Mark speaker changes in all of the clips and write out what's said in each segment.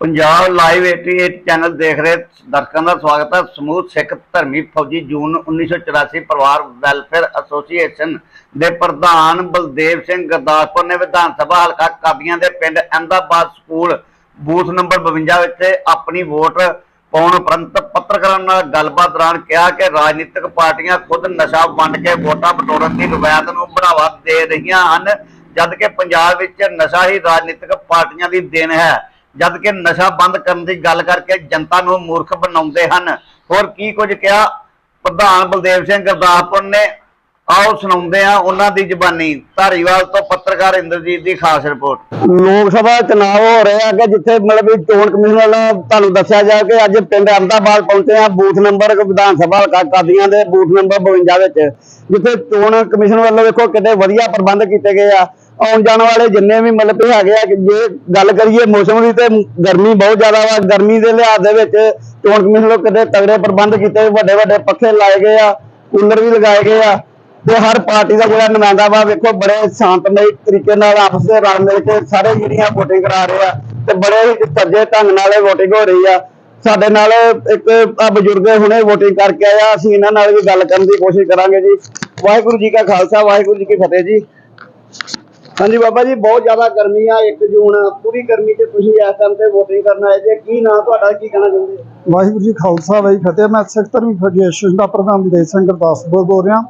Speaker 1: Punjab live 88 channel ਦੇਖ ਰਹੇ ਦਰਸ਼ਕਾਂ ਦਾ ਸਵਾਗਤ ਹੈ। ਸਮੂਹ ਸਿੱਖ ਧਰਮੀ ਫੌਜੀ ਜੂਨ 1984 ਪਰਿਵਾਰ ਵੈਲਫੇਅਰ ਐਸੋਸੀਏਸ਼ਨ ਦੇ ਪ੍ਰਧਾਨ ਬਲਦੇਵ ਸਿੰਘ ਗੁਰਦਾਸਪੁਰ ਨੇ ਵਿਧਾਨ ਸਭਾ ਹਲਕਾ ਕਾਦੀਆਂ ਦੇ ਪਿੰਡ ਅਹਿਮਦਾਬਾਦ ਸਕੂਲ ਬੂਥ ਨੰਬਰ 52 ਵਿੱਚ ਆਪਣੀ ਵੋਟ ਪਾਉਣ ਉਪਰੰਤ ਪੱਤਰਕਾਰਾਂ ਨਾਲ ਗੱਲਬਾਤ ਦੌਰਾਨ ਕਿਹਾ ਕਿ ਰਾਜਨੀਤਿਕ ਪਾਰਟੀਆਂ ਖੁਦ ਨਸ਼ਾ ਵੰਡ ਕੇ ਵੋਟਾਂ ਬਟੋਰਨ ਦੀ ਰਵਾਇਤ ਨੂੰ ਬੜਾਵਾ ਦੇ ਰਹੀਆਂ ਹਨ ਜਦ ਕਿ ਪੰਜਾਬ ਵਿੱਚ ਨਸ਼ਾ ਹੀ ਰਾਜਨੀਤਿਕ ਪਾਰਟੀਆਂ ਦੀ ਦੇਣ ਹੈ। ਜਦ ਕਿ ਨਸ਼ਾ ਬੰਦ ਕਰਨ ਦੀ ਗੱਲ ਕਰਕੇ ਜਨਤਾ ਨੂੰ ਮੂਰਖ ਬਣਾਉਂਦੇ ਹਨ। ਹੋਰ ਕੀ ਕੁਝ ਕਿਹਾ? ਪ੍ਰਧਾਨ ਬਲਦੇਵ ਸਿੰਘ ਗੁਰਦਾਸਪੁਰ ਨੇ, ਆਓ ਸੁਣਾਉਂਦੇ ਆ ਉਹਨਾਂ ਦੀ ਜ਼ਬਾਨੀ। ਧਾਰੀਵਾਲ ਤੋਂ ਪੱਤਰਕਾਰ ਇੰਦਰਜੀਤ ਦੀ ਖਾਸ ਰਿਪੋਰਟ।
Speaker 2: ਲੋਕ ਸਭਾ ਚੁਣਾਵ ਹੋ ਰਹੇ ਆ ਕਿ ਜਿੱਥੇ ਮਤਲਬ ਚੋਣ ਕਮਿਸ਼ਨ ਵੱਲੋਂ ਤੁਹਾਨੂੰ ਦੱਸਿਆ ਜਾ ਕਿ ਅੱਜ ਪਿੰਡ ਅਹਿਮਦਾਬਾਦ ਪਹੁੰਚੇ ਆ ਬੂਥ ਨੰਬਰ ਵਿਧਾਨ ਸਭਾ ਕਾਦੀਆਂ ਦੇ ਬੂਥ ਨੰਬਰ 52 ਵਿੱਚ, ਜਿੱਥੇ ਚੋਣ ਕਮਿਸ਼ਨ ਵੱਲੋਂ ਵੇਖੋ ਕਿੰਨੇ ਵਧੀਆ ਪ੍ਰਬੰਧ ਕੀਤੇ ਗਏ ਆ। ਆਉਣ ਜਾਣ ਵਾਲੇ ਜਿੰਨੇ ਵੀ ਮਤਲਬ ਕਿ ਹੈਗੇ ਆ ਜੇ ਗੱਲ ਕਰੀਏ ਮੌਸਮ ਦੀ ਤੇ ਗਰਮੀ ਬਹੁਤ ਜ਼ਿਆਦਾ ਵਾ, ਗਰਮੀ ਦੇ ਲਿਹਾਜ਼ ਦੇ ਵਿੱਚ ਚੋਣ ਕਮਿਸ਼ਨ ਵੱਲੋਂ ਕਿੰਨੇ ਤਗੜੇ ਪ੍ਰਬੰਧ ਕੀਤੇ, ਵੱਡੇ ਵੱਡੇ ਪੱਖੇ ਲਾਏ ਗਏ ਆ, ਕੂਲਰ ਵੀ ਲਗਾਏ ਗਏ ਆ ਤੇ ਹਰ ਪਾਰਟੀ ਦਾ ਜਿਹੜਾ ਨੁਮਾਇੰਦਾ ਵਾ, ਵੇਖੋ ਬੜੇ ਸ਼ਾਂਤਮਈ ਤਰੀਕੇ ਨਾਲ ਆਪਸ ਦੇ ਰਲ ਮਿਲ ਕੇ ਸਾਰੇ ਜਿਹੜੀਆਂ ਵੋਟਿੰਗ ਕਰਾ ਰਹੇ ਆ ਤੇ ਬੜੇ ਹੀ ਸੱਜੇ ਢੰਗ ਨਾਲ ਵੋਟਿੰਗ ਹੋ ਰਹੀ ਆ। ਸਾਡੇ ਨਾਲ ਇੱਕ ਬਜ਼ੁਰਗ ਹੁਣੇ ਵੋਟਿੰਗ ਕਰਕੇ ਆਇਆ ਅਸੀਂ ਇਹਨਾਂ ਨਾਲ ਵੀ ਗੱਲ ਕਰਨ ਦੀ ਕੋਸ਼ਿਸ਼ ਕਰਾਂਗੇ ਜੀ। ਵਾਹਿਗੁਰੂ ਜੀ ਕਾ ਖਾਲਸਾ, ਵਾਹਿਗੁਰੂ ਜੀ ਕੀ ਫਤਿਹ ਜੀ। ਹਾਂਜੀ ਬਾਬਾ ਜੀ, ਬਹੁਤ ਜ਼ਿਆਦਾ ਗਰਮੀ ਆ 1 ਜੂਨ, ਪੂਰੀ ਗਰਮੀ 'ਚ ਤੁਸੀਂ ਇਸ ਟਾਈਮ ਤੇ VOTING ਕਰਨ ਆਏ ਜੇ। ਕੀ ਨਾਂ ਤੁਹਾਡਾ, ਕੀ ਕਹਿਣਾ ਚਾਹੁੰਦੇ ਹੋ?
Speaker 3: ਵਾਹਿਗੁਰੂ ਜੀ ਖਾਲਸਾ ਵਾਹਿ ਫਤਿਹ। ਮੈਂ ਸਿੱਖ ਧਰਮ ਫੈਡਰੇਸ਼ਨ ਦਾ ਪ੍ਰਧਾਨ ਵਿਦੇਸ਼ ਸਿੰਘ ਗੁਰਦਾਸਪੁਰ ਬੋਲ ਰਿਹਾ।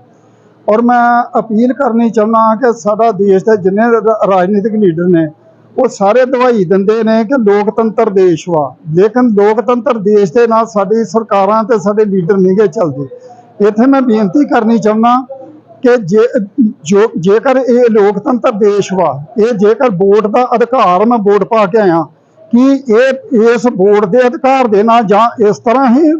Speaker 3: ਔਰ ਮੈਂ ਅਪੀਲ ਕਰਨੀ ਚਾਹੁੰਦਾ ਕਿ ਸਾਡਾ ਦੇਸ਼ ਦੇ ਜਿੰਨੇ ਰਾਜਨੀਤਿਕ ਲੀਡਰ ਨੇ, ਉਹ ਸਾਰੇ ਦਵਾਈ ਦਿੰਦੇ ਨੇ ਕਿ ਲੋਕਤੰਤਰ ਦੇਸ਼ ਵਾ। ਲੇਕਿਨ ਲੋਕਤੰਤਰ ਦੇਸ਼ ਦੇ ਨਾਲ ਸਾਡੀ ਸਰਕਾਰਾਂ ਤੇ ਸਾਡੇ ਲੀਡਰ ਨਹੀਂਗੇ ਚੱਲਦੇ। ਇੱਥੇ ਮੈਂ ਬੇਨਤੀ ਕਰਨੀ ਚਾਹੁੰਦਾ ਕਿ ਜੇ, ਜੋ, ਜੇਕਰ ਇਹ ਲੋਕਤੰਤਰ ਦੇਸ਼ ਵਾ, ਇਹ ਜੇਕਰ ਵੋਟ ਦਾ ਅਧਿਕਾਰ ਮੈਂ ਵੋਟ ਪਾ ਕੇ ਆਇਆ, ਕਿ ਇਹ, ਇਸ ਵੋਟ ਦੇ ਅਧਿਕਾਰ ਦੇ ਨਾਲ ਜਾਂ ਇਸ ਤਰ੍ਹਾਂ ਹੀ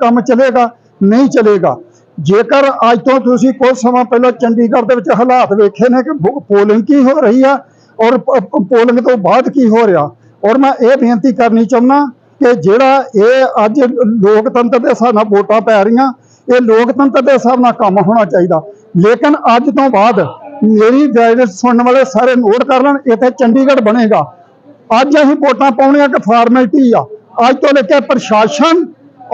Speaker 3: ਕੰਮ ਚੱਲੇਗਾ? ਨਹੀਂ ਚੱਲੇਗਾ। ਜੇਕਰ ਅੱਜ ਤੋਂ ਤੁਸੀਂ ਕੁਝ ਸਮਾਂ ਪਹਿਲਾਂ ਚੰਡੀਗੜ੍ਹ ਦੇ ਵਿੱਚ ਹਾਲਾਤ ਵੇਖੇ ਨੇ ਕਿ ਪੋਲਿੰਗ ਕੀ ਹੋ ਰਹੀ ਆ, ਔਰ ਪੋਲਿੰਗ ਤੋਂ ਬਾਅਦ ਕੀ ਹੋ ਰਿਹਾ, ਔਰ ਮੈਂ ਇਹ ਬੇਨਤੀ ਕਰਨੀ ਚਾਹੁੰਦਾ ਕਿ ਜਿਹੜਾ ਇਹ ਅੱਜ ਲੋਕਤੰਤਰ ਦੇ ਹਿਸਾਬ ਨਾਲ ਵੋਟਾਂ ਪੈ ਰਹੀਆਂ, ਇਹ ਲੋਕਤੰਤਰ ਦੇ ਹਿਸਾਬ ਨਾਲ ਕੰਮ ਹੋਣਾ ਚਾਹੀਦਾ। ਲੇਕਿਨ ਅੱਜ ਤੋਂ ਬਾਅਦ ਮੇਰੀ ਗਾਈਡੈਂਸ ਸੁਣਨ ਵਾਲੇ ਸਾਰੇ ਨੋਟ ਕਰ ਲੈਣ ਇੱਥੇ ਚੰਡੀਗੜ੍ਹ ਬਣੇਗਾ। ਅੱਜ ਅਸੀਂ ਵੋਟਾਂ ਪਾਉਣੀਆਂ ਕਿ ਫਾਰਮੈਲਿਟੀ ਆ। ਅੱਜ ਤੋਂ ਲੈ ਕੇ ਪ੍ਰਸ਼ਾਸਨ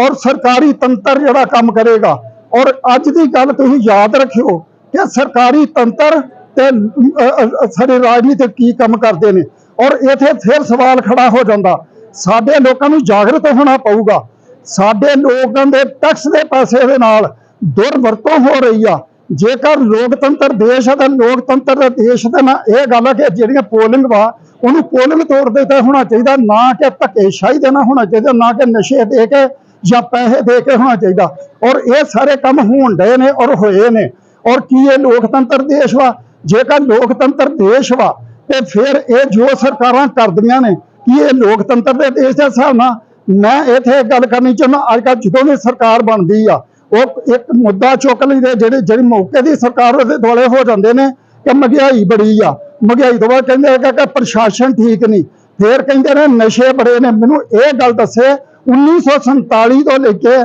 Speaker 3: ਔਰ ਸਰਕਾਰੀ ਤੰਤਰ ਜਿਹੜਾ ਕੰਮ ਕਰੇਗਾ। ਔਰ ਅੱਜ ਦੀ ਗੱਲ ਤੁਸੀਂ ਯਾਦ ਰੱਖਿਓ ਕਿ ਸਰਕਾਰੀ ਤੰਤਰ ਤੇ ਅ, ਸਾਡੇ ਰਾਜਨੀਤਿਕ ਕੀ ਕੰਮ ਕਰਦੇ ਨੇ। ਔਰ ਇਥੇ ਫਿਰ ਸਵਾਲ ਖੜਾ ਹੋ ਜਾਂਦਾ। ਸਾਡੇ ਲੋਕਾਂ ਨੂੰ ਜਾਗਰਤ ਹੋਣਾ ਪਊਗਾ। ਸਾਡੇ ਲੋਕਾਂ ਦੇ ਟੈਕਸ ਦੇ ਪੈਸੇ ਦੇ ਨਾਲ ਦੁਰਵਰਤੋਂ ਹੋ ਰਹੀ ਆ। ਜੇਕਰ ਲੋਕਤੰਤਰ ਦੇਸ਼ ਹੈ ਤਾਂ ਲੋਕਤੰਤਰ ਦੇ ਦੇਸ਼ ਦੇ ਨਾਲ ਇਹ ਗੱਲ ਹੈ ਕਿ ਜਿਹੜੀਆਂ ਪੋਲਿੰਗ ਵਾ, ਉਹਨੂੰ ਪੋਲਿੰਗ ਤੌਰ ਦੇ ਤੇ ਹੋਣਾ ਚਾਹੀਦਾ, ਨਾ ਕਿ ਧੱਕੇਸ਼ਾਹੀ ਦੇ ਨਾਲ ਹੋਣਾ ਚਾਹੀਦਾ, ਨਾ ਕਿ ਨਸ਼ੇ ਦੇ ਕੇ ਜਾਂ ਪੈਸੇ ਦੇ ਕੇ ਹੋਣਾ ਚਾਹੀਦਾ। ਔਰ ਇਹ ਸਾਰੇ ਕੰਮ ਹੋਣ ਡਏ ਨੇ ਔਰ ਹੋਏ ਨੇ। ਔਰ ਕੀ ਇਹ ਲੋਕਤੰਤਰ ਦੇਸ਼ ਵਾ? ਜੇਕਰ ਲੋਕਤੰਤਰ ਦੇਸ਼ ਵਾ, ਤੇ ਫਿਰ ਇਹ ਜੋ ਸਰਕਾਰਾਂ ਕਰਦੀਆਂ ਨੇ, ਕੀ ਇਹ ਲੋਕਤੰਤਰ ਦੇ ਦੇਸ਼ ਦੇ ਹਿਸਾਬ ਨਾਲ? ਮੈਂ ਇੱਥੇ ਗੱਲ ਕਰਨੀ ਚਾਹੁੰਦਾ, ਅੱਜ ਕੱਲ੍ਹ ਜਦੋਂ ਵੀ ਸਰਕਾਰ ਬਣਦੀ ਆ ਉਹ ਇੱਕ ਮੁੱਦਾ ਚੁੱਕ ਲੈਂਦੇ ਜਿਹੜੇ ਜਿਹੜੀ ਮੌਕੇ ਦੀ ਸਰਕਾਰ ਉਹਦੇ ਦੁਆਲੇ ਹੋ ਜਾਂਦੇ ਨੇ ਕਿ ਮਹਿੰਗਾਈ ਬੜੀ ਆ। ਮਹਿੰਗਾਈ ਤੋਂ ਬਾਅਦ ਕਹਿੰਦੇ ਆ ਕਿ ਪ੍ਰਸ਼ਾਸਨ ਠੀਕ ਨਹੀਂ। ਫੇਰ ਕਹਿੰਦੇ ਨੇ ਨਸ਼ੇ ਬੜੇ ਨੇ। ਮੈਨੂੰ ਇਹ ਗੱਲ ਦੱਸੇ 1947 ਤੋਂ ਲੈ ਕੇ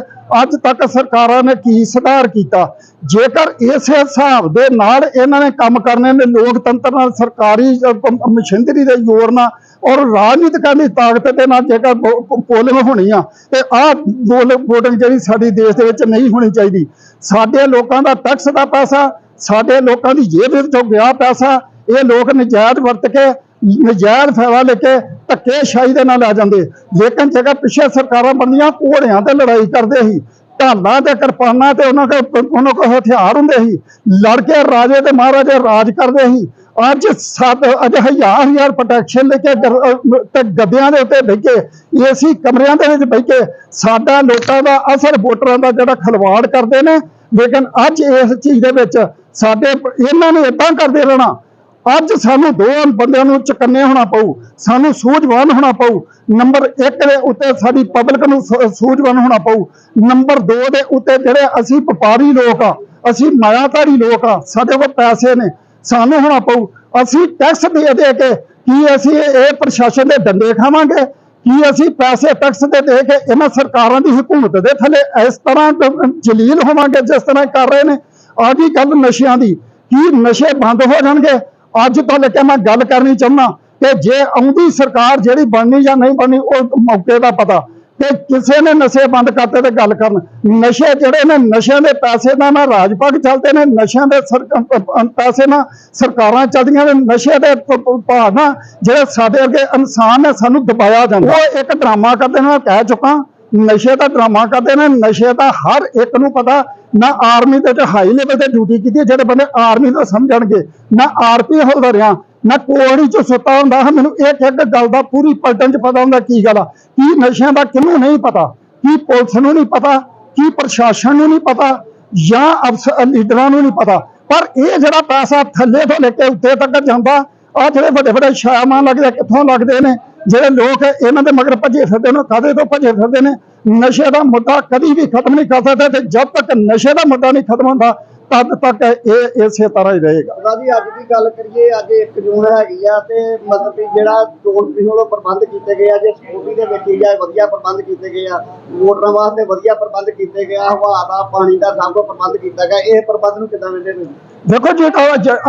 Speaker 3: ਅੱਜ ਤੱਕ ਸਰਕਾਰਾਂ ਨੇ ਕੀ ਸੁਧਾਰ ਕੀਤਾ? ਜੇਕਰ ਇਸੇ ਹਿਸਾਬ ਦੇ ਨਾਲ ਇਹਨਾਂ ਨੇ ਕੰਮ ਕਰਨੇ ਨੇ, ਲੋਕਤੰਤਰ ਨਾਲ ਸਰਕਾਰੀ ਮਸ਼ੀਨਰੀ ਦੇ ਜ਼ੋਰ ਨਾਲ ਔਰ ਰਾਜਨੀਤਿਕਾਂ ਦੀ ਤਾਕਤ ਦੇ ਨਾਲ ਜੇਕਰ ਪੋਲਿੰਗ ਹੋਣੀ ਆ, ਤੇ ਆਹ ਵੋਟਿੰਗ ਜਿਹੜੀ ਸਾਡੀ ਦੇਸ਼ ਦੇ ਵਿੱਚ ਨਹੀਂ ਹੋਣੀ ਚਾਹੀਦੀ। ਸਾਡੇ ਲੋਕਾਂ ਦਾ ਟੈਕਸ ਦਾ ਪੈਸਾ, ਸਾਡੇ ਲੋਕਾਂ ਦੀ ਜੇਬ ਵਿੱਚੋਂ ਗਿਆ ਪੈਸਾ, ਇਹ ਲੋਕ ਨਜਾਇਜ਼ ਵਰਤ ਕੇ, ਨਜਾਇਜ਼ ਫਾਇਦਾ ਲੈ ਕੇ ਧੱਕੇ ਸ਼ਾਹੀ ਦੇ ਨਾਲ ਆ ਜਾਂਦੇ। ਲੇਕਿਨ ਜੇਕਰ ਪਿੱਛੇ ਸਰਕਾਰਾਂ ਬੰਦੀਆਂ ਘੋੜਿਆਂ ਤੇ ਲੜਾਈ ਕਰਦੇ ਸੀ, ਢਾਲਾਂ ਤੇ ਕਿਰਪਾਨਾਂ ਤੇ ਉਹਨਾਂ ਕੋਲ ਉਹਨਾਂ ਕੋਲ ਹਥਿਆਰ ਹੁੰਦੇ ਸੀ, ਲੜ ਕੇ ਰਾਜੇ ਤੇ ਮਹਾਰਾਜੇ ਰਾਜ ਕਰਦੇ ਸੀ ਅੱਜ ਸੱਤ, ਅੱਜ ਹਜ਼ਾਰ ਹਜ਼ਾਰ ਪ੍ਰੋਟੈਕਸ਼ਨ ਲੈ ਕੇ ਤੇ ਗੱਦਿਆਂ ਦੇ ਉੱਤੇ ਬੈਠੇ ਕੇ ਏਸੀ ਕਮਰਿਆਂ ਦੇ ਵਿੱਚ ਬੈਠੇ ਸਾਡਾ ਲੋਕਾਂ ਦਾ ਅਸਰ ਵੋਟਰਾਂ ਦਾ ਜਿਹੜਾ ਖਲਵਾੜ ਕਰਦੇ ਨੇ, ਲੇਕਿਨ ਅੱਜ ਇਸ ਚੀਜ਼ ਦੇ ਵਿੱਚ ਸਾਡੇ, ਇਹਨਾਂ ਨੂੰ ਇਦਾਂ ਕਰਦੇ ਰਹਿਣਾ, ਅੱਜ ਸਾਨੂੰ ਦੋ ਬੰਦਿਆਂ ਨੂੰ ਚਕੰਨੇ ਹੋਣਾ ਪਊ, ਸਾਨੂੰ ਸੂਝਵਾਨ ਹੋਣਾ ਪਊ, ਨੰਬਰ 1 ਦੇ ਉੱਤੇ ਸਾਡੀ ਪਬਲਿਕ ਨੂੰ ਸੂ- ਸੂਝਵਾਨ ਹੋਣਾ ਪਊ, ਨੰਬਰ 2 ਦੇ ਉੱਤੇ ਜਿਹੜੇ ਅਸੀਂ ਵਪਾਰੀ ਲੋਕ ਆ, ਅਸੀਂ ਮਾਇਆਧਾਰੀ ਲੋਕ ਆ, ਸਾਡੇ ਕੋਲ ਪੈਸੇ ਨੇ ਸਾਨੂੰ ਹੋਣਾ ਪਊ। ਅਸੀਂ ਟੈਕਸ ਦੇ ਦੇ ਕੇ ਕੀ ਅਸੀਂ ਇਹ ਪ੍ਰਸ਼ਾਸਨ ਦੇ ਡੰਡੇ ਖਾਵਾਂਗੇ? ਕੀ ਅਸੀਂ ਪੈਸੇ ਟੈਕਸ ਦੇ ਦੇ ਕੇ ਇਹਨਾਂ ਸਰਕਾਰਾਂ ਦੀ ਹਕੂਮਤ ਦੇ ਥੱਲੇ ਇਸ ਤਰ੍ਹਾਂ ਜਲੀਲ ਹੋਵਾਂਗੇ ਜਿਸ ਤਰ੍ਹਾਂ ਕਰ ਰਹੇ ਨੇ? ਆ ਗਈ ਗੱਲ ਨਸ਼ਿਆਂ ਦੀ। ਕੀ ਨਸ਼ੇ ਬੰਦ ਹੋ ਜਾਣਗੇ? ਅੱਜ ਤੋਂ ਲੈ ਕੇ ਮੈਂ ਗੱਲ ਕਰਨੀ ਚਾਹੁੰਦਾ ਕਿ ਜੇ ਆਉਂਦੀ ਸਰਕਾਰ ਜਿਹੜੀ ਬਣਨੀ ਜਾਂ ਨਹੀਂ ਬਣਨੀ, ਉਹ ਮੌਕੇ ਦਾ ਪਤਾ। ਤੇ ਕਿਸੇ ਨੇ ਨਸ਼ੇ ਬੰਦ ਕਰਤੇ ਤੇ ਗੱਲ ਕਰਨ। ਨਸ਼ੇ ਜਿਹੜੇ ਨੇ ਨਸ਼ਿਆਂ ਦੇ ਪੈਸੇ ਦਾ ਨਾ ਰਾਜ ਪਾਕ ਚੱਲਦੇ ਨੇ ਨਸ਼ਿਆਂ ਦੇ ਪੈਸੇ ਨਾ ਸਰਕਾਰਾਂ ਚੱਲਦੀਆਂ ਨੇ ਨਸ਼ੇ ਦੇ ਭਾਅ ਨਾ ਜਿਹੜੇ ਸਾਡੇ ਅੱਗੇ ਇਨਸਾਨ ਨੇ ਸਾਨੂੰ ਦਬਾਇਆ ਜਾਂਦਾ। ਉਹ ਇੱਕ ਡਰਾਮਾ ਕਰਦੇ ਨੇ ਮੈਂ ਕਹਿ ਚੁੱਕਾ ਨਸ਼ੇ ਦਾ ਡਰਾਮਾ ਕਰਦੇ ਨੇ ਨਸ਼ੇ ਦਾ ਹਰ ਇੱਕ ਨੂੰ ਪਤਾ ਨਾ ਆਰਮੀ ਦੇ ਤੇ ਹਾਈ ਲੈਵਲ ਤੇ ਡਿਊਟੀ ਕੀਤੀ ਹੈ, ਜਿਹੜੇ ਬੰਦੇ ਆਰਮੀ ਦਾ ਸਮਝਣਗੇ ਨਾ ਆਰਪੀ ਹੋਲਡਰ ਰਿਹਾ ਮੈਂ ਕੋਹੜੀ ਚ ਸੁੱਤਾ ਹੁੰਦਾ ਹਾਂ ਮੈਨੂੰ ਇੱਕ ਇੱਕ ਗੱਲ ਦਾ ਪੂਰੀ ਪਲਟਨ ਚ ਪਤਾ ਹੁੰਦਾ ਕੀ ਗੱਲ ਆ। ਕੀ ਨਸ਼ਿਆਂ ਦਾ ਕਿਹਨੂੰ ਨਹੀਂ ਪਤਾ? ਕੀ ਪੁਲਿਸ ਨੂੰ ਨਹੀਂ ਪਤਾ? ਕੀ ਪ੍ਰਸ਼ਾਸਨ ਨੂੰ ਨਹੀਂ ਪਤਾ? ਜਾਂ ਅਫਸਰ ਲੀਡਰਾਂ ਨੂੰ ਨਹੀਂ ਪਤਾ? ਪਰ ਇਹ ਜਿਹੜਾ ਪੈਸਾ ਥੱਲੇ ਤੋਂ ਲੈ ਕੇ ਉੱਤੇ ਤੱਕ ਜਾਂਦਾ ਆ ਜਿਹੜੇ ਵੱਡੇ ਵੱਡੇ ਸ਼ਾਮਾਂ ਲੱਗਦੇ ਆ, ਕਿੱਥੋਂ ਲੱਗਦੇ ਨੇ? ਜਿਹੜੇ ਲੋਕ ਇਹਨਾਂ ਦੇ ਮਗਰ ਭੱਜੇ ਫਿਰਦੇ ਨੇ ਕਾਦੇ ਤੋਂ ਭੱਜੇ ਫਿਰਦੇ ਨੇ? ਨਸ਼ੇ ਦਾ ਮੁੱਦਾ ਕਦੀ ਵੀ ਖਤਮ ਨਹੀਂ ਕਰ ਸਕਦਾ ਤੇ ਜਦ ਤੱਕ ਨਸ਼ੇ ਦਾ ਮੁੱਦਾ ਨਹੀਂ ਖਤਮ ਹੁੰਦਾ ਤਦ ਤੱਕ ਇਹ ਇਸੇ ਤਰ੍ਹਾਂ ਹੀ ਰਹੇਗਾ।
Speaker 2: ਰਾਜੀ ਅੱਜ ਦੀ ਗੱਲ ਕਰੀਏ ਅੱਜ 1 ਜੂਨ ਹੈਗੀ ਆ ਤੇ ਮਤਲਬ ਜਿਹੜਾ ਚੋਣ ਪਿਛੋਂ ਦਾ ਪ੍ਰਬੰਧ ਕੀਤੇ ਗਏ ਆ ਜੇ ਸਕੂਟੀ ਦੇ ਵਿੱਚ ਆ ਵਧੀਆ ਪ੍ਰਬੰਧ ਕੀਤੇ ਗਏ ਆ। ਵੋਟਰਾਂ ਵਾਸਤੇ ਵਧੀਆ ਪ੍ਰਬੰਧ ਕੀਤੇ ਗਏ ਆ ਹਵਾ ਦਾ ਪਾਣੀ ਦਾ ਸਭ ਕੁਝ ਪ੍ਰਬੰਧ ਕੀਤਾ ਗਿਆ। ਇਹ ਪ੍ਰਬੰਧ ਨੂੰ ਕਿੱਦਾਂ ਵੇਖਦੇ ਨੇ
Speaker 3: ਦੇਖੋ ਜੀ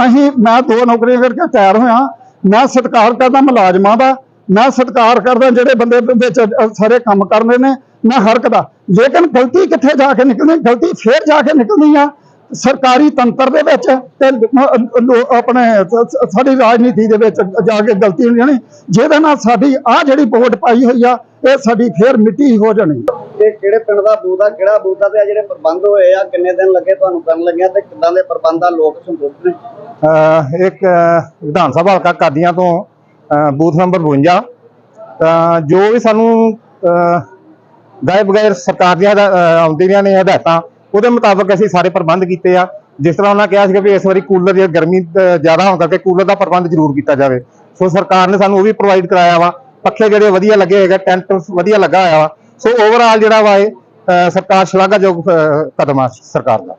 Speaker 3: ਅਸੀਂ ਮੈਂ ਦੋ ਨੌਕਰੀਆਂ ਕਰਕੇ ਤਿਆਰ ਹੋਇਆ। ਮੈਂ ਸਤਿਕਾਰ ਕਰਦਾ ਮੁਲਾਜ਼ਮਾਂ ਦਾ ਮੈਂ ਸਤਿਕਾਰ ਕਰਦਾ ਜਿਹੜੇ ਬੰਦੇ ਵਿੱਚ ਸਾਰੇ ਕੰਮ ਕਰਨੇ ਨੇ ਮੈਂ ਹਰ ਇੱਕ ਦਾ। ਲੇਕਿਨ ਗਲਤੀ ਕਿੱਥੇ ਜਾ ਕੇ ਨਿਕਲਣੀ? ਗਲਤੀ ਫੇਰ ਜਾ ਕੇ ਨਿਕਲਣੀ ਆ। ਸਰਕਾਰੀ ਤੰਤਰ ਦੇ ਵਿੱਚ ਤੇ ਆਪਣੇ ਸਾਡੀ ਰਾਜਨੀਤੀ ਦੇ ਵਿੱਚ ਜਾ ਕੇ ਗਲਤੀ ਹੋਣੀ ਜਾਣੀ ਜਿਹਦੇ ਨਾਲ ਸਾਡੀ ਆ ਜਿਹੜੀ ਵੋਟ ਪਾਈ ਹੋਈ ਆ ਇਹ ਸਾਡੀ ਫੇਰ ਮਿੱਟੀ ਹੋ ਜਾਣੀ।
Speaker 2: ਕਿਹੜੇ ਪਿੰਡ ਦਾ ਬੂਥ ਆ ਕਿਹੜਾ ਬੂਥ ਆ ਤੇ ਆਹ ਜਿਹੜੇ ਪ੍ਰਬੰਧ ਹੋਏ ਆ ਕਿੰਨੇ ਦਿਨ ਲੱਗੇ ਤੁਹਾਨੂੰ ਕਰਨ ਲੱਗਿਆ ਤੇ ਕਿੱਦਾਂ ਦੇ ਪ੍ਰਬੰਧ ਆ ਲੋਕ ਸੰਤੁਸ਼ਟ ਨੇ?
Speaker 4: ਅਹ ਇੱਕ ਅਹ ਵਿਧਾਨ ਸਭਾ ਹਲਕਾ ਕਾਦੀਆਂ ਤੋਂ ਬੂਥ ਨੰਬਰ 52 ਤਾਂ ਜੋ ਵੀ ਸਾਨੂੰ ਅਹ ਗਾਇ ਬਗੈਰ ਸਰਕਾਰ ਦੀਆਂ ਆਉਂਦੀਆਂ ਨੇ ਹਦਾਇਤਾਂ ਉਹਦੇ ਮੁਤਾਬਕ ਅਸੀਂ ਸਾਰੇ ਪ੍ਰਬੰਧ ਕੀਤੇ ਆ। ਜਿਸ ਤਰ੍ਹਾਂ ਉਹਨਾਂ ਕਿਹਾ ਸੀਗਾ ਵੀ ਇਸ ਵਾਰੀ ਕੂਲਰ ਜੇ ਗਰਮੀ ਜ਼ਿਆਦਾ ਹੋਣ ਕਰਕੇ ਕੂਲਰ ਦਾ ਪ੍ਰਬੰਧ ਜ਼ਰੂਰ ਕੀਤਾ ਜਾਵੇ। ਸੋ ਸਰਕਾਰ ਨੇ ਸਾਨੂੰ ਉਹ ਵੀ ਪ੍ਰੋਵਾਈਡ ਕਰਾਇਆ ਵਾ। ਪੱਖੇ ਜਿਹੜੇ ਵਧੀਆ ਲੱਗੇ ਹੈਗੇ ਟੈਂਟ ਵਧੀਆ ਲੱਗਾ ਹੋਇਆ ਵਾ। ਸੋ ਓਵਰਆਲ ਜਿਹੜਾ ਵਾ ਇਹ, ਅਹ, ਸਰਕਾਰ ਸ਼ਲਾਘਾਯੋਗ ਕਦਮ ਆ ਸਰਕਾਰ ਦਾ।